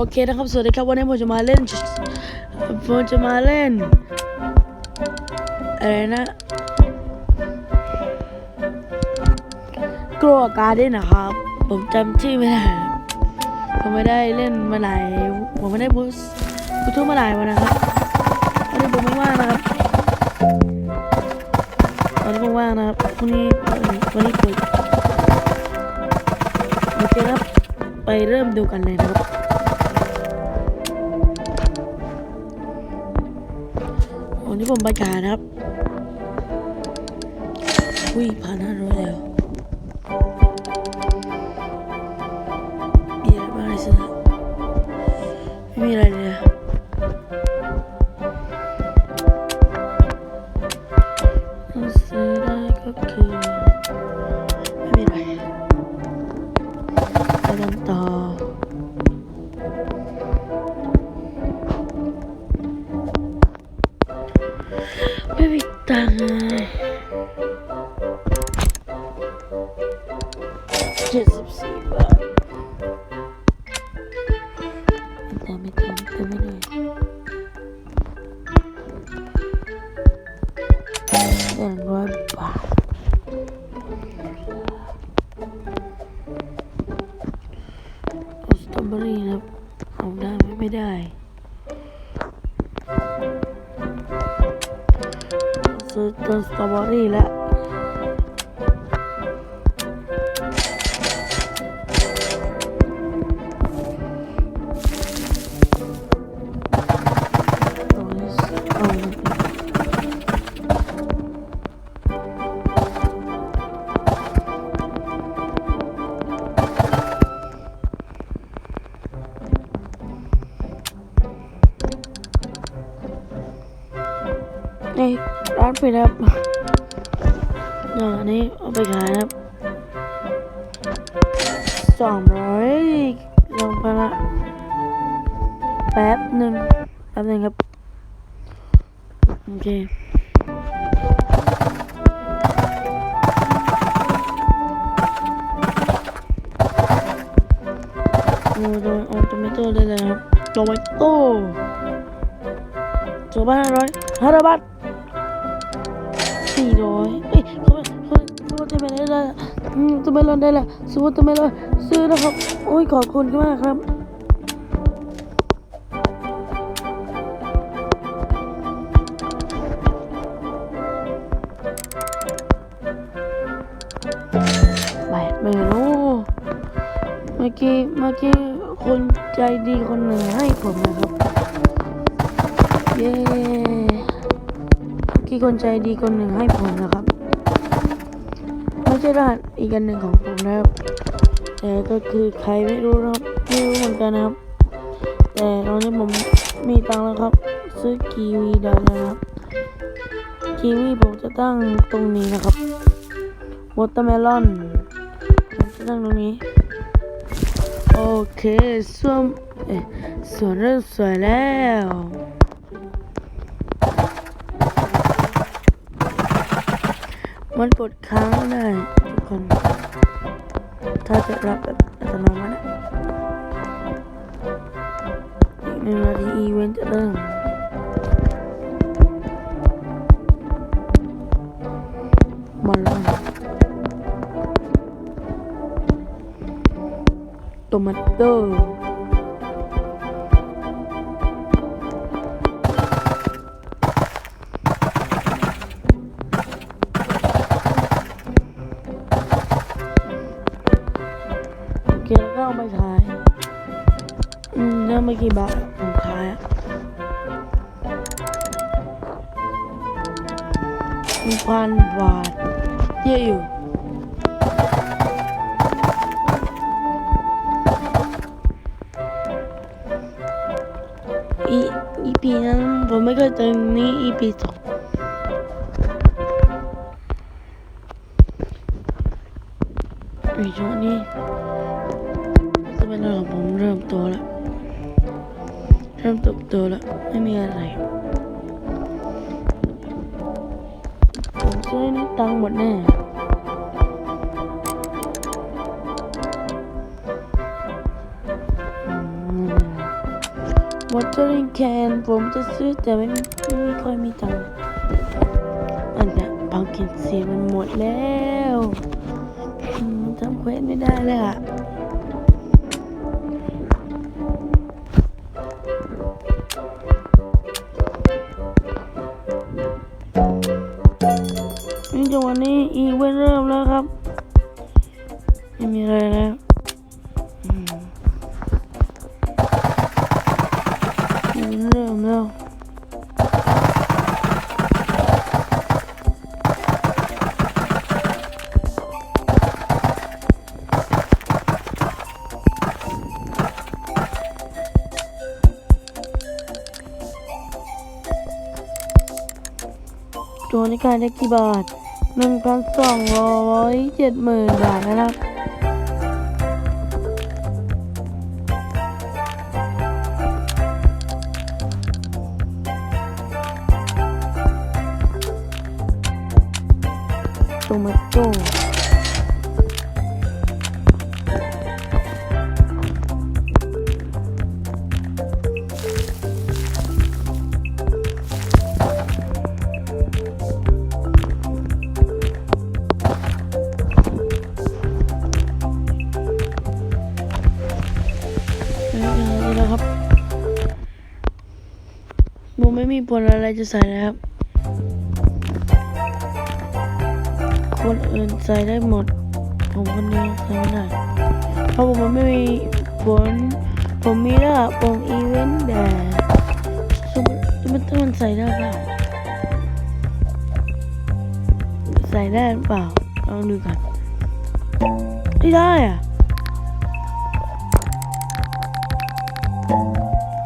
โอเคนะครับ สวัสดีครับ วันนี้ผมจะมาเล่นผมจะมาเล่น อะไรนะกลัวการ์ด้นะครับ ผมจำชื่อไม่ได้ ผมไม่ได้เล่นมาหลายผมไม่ได้บูสบูทูบมาหลายวันนะครับวันนี้ผมไม่ว่างนะครับวันนี้ผมว่างนะครับวันนี้วันนี้คุยโอเคครับ ไปเริ่มดูกันเลยนะครับ วันนี้ผมประกาศนะครับ อุ้ยผ่านห้าร้อยแล้วมีอะไรบ้างในสนามไม่มีอะไร ไม่มีตังค์เลยเจ็ด ซื้อต้ นี่ร้านปิดครับอ่างอันนี้เอาไปขายครับสองร้อยลงไปละแป๊บหนึ่งแป๊บหนึ่งครับ โอเคเราโดนออโตเมโต้ได้เลยครับโตเมโต้สองพันห้าร้อยห้าร้อยบาท สี่ร้อยเอ้ยเขาเขาซูเปอร์เตเมลได้เลยอืมซูเปอร์ลอนได้เลยซูเปอร์เตเมลซื้อนะครับ โอ้ยขอบคุณมากครับแปดหมื่นโอ้เมื่อกี้เมื่อกี้คนใจดีคนหนึ่งให้ผมนะครับ เย้ เมื่คนใจดีคนหนึ่งให้ผมนะครับ ไม่ใช่รหัสอีกอันหนึ่งของผมนะครับ แต่ก็คือใครไม่รู้นะครับไม่รู้เหมือนกันนะครับ แต่ตอนนี้ผมมีตังค์แล้วครับ ซื้อกีวีได้แล้วครับกีวีผมจะตั้งตรงนี้นะครับวอเตอร์เมลอนผมจะตั้งตรงนี้ โอเคส่วนส่วนเริ่มสวยแล้ว มันกดค้างได้ทุกคน ถ้าจะรับแบบอัตโนมัติอะอีกหนึ่งนาทีอีเวนต์จะเริ่มมาลองโตมาโต้ เคแล้วก็เอาไปขาย อืมแล้ไม่กี่บาทผมขายอะหนึ่งพันบาทเยอะอยู่อีอีพีนั้นผมไม่เคยเจอนี้อีพีสองไอช่วงนี้ เรื่องของผมเริ่มโตแล้ว เริ่มตบโตแล้ว ไม่มีอะไร ผมซื้อนี่ตังหมดแน่มวอเตอร์แคนผมจะซื้อแต่ไม่มีไม่ค่อยมีตังค์อันเนี้ยพังกินซีมันหมดแล้วทำเควสไม่ได้เลยอะ เวนต์เริ่มแล้วตัวในการได้กี่บาทหนึ่งพันสองร้อยเจ็ดหมื่นบาทนะครับ โตมาโต้นี้นะครับหนูไม่มีผลอะไรจะใส่แล้วครับ คนอื่นใส่ได้หมด ผมคนเดียวใส่ไม่ได้ เพราะผมไม่มีผลผมมีระดับวงอีเวนต์แต่สมมติมันมันใส่ได้เปล่าใส่ได้หรือเปล่าลองดูกันไม่ได้อะ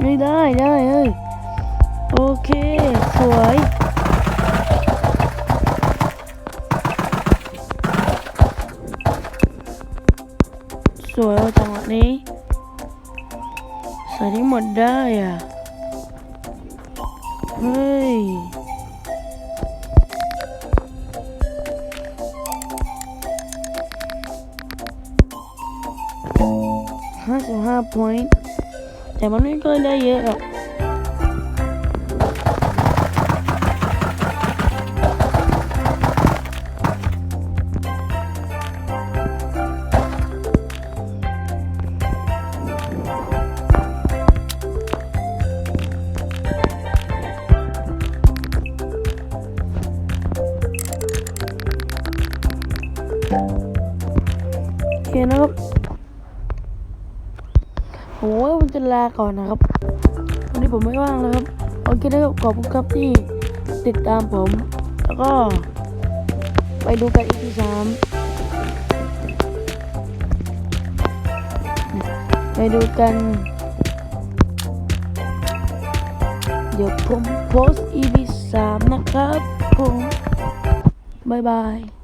ไม่ได้ได้เฮ้ยโอเค สวย นี้ ใส่ได้หมดได้อะ เฮ้ย ห้าสิบห้า point แต่มันไม่ค่อยได้เยอะหรอก โอเคนะครับผมว่าผมจะลาก่อนนะครับ วันนี้ผมไม่ว่างแล้วครับ โอเคนะครับขอบคุณครับที่ติดตามผม แล้วก็ ไปดูกันอีพีสามไปดูกัน เดี๋ยวผมโพสต์ EP สามนะครับผม บ๊ายบาย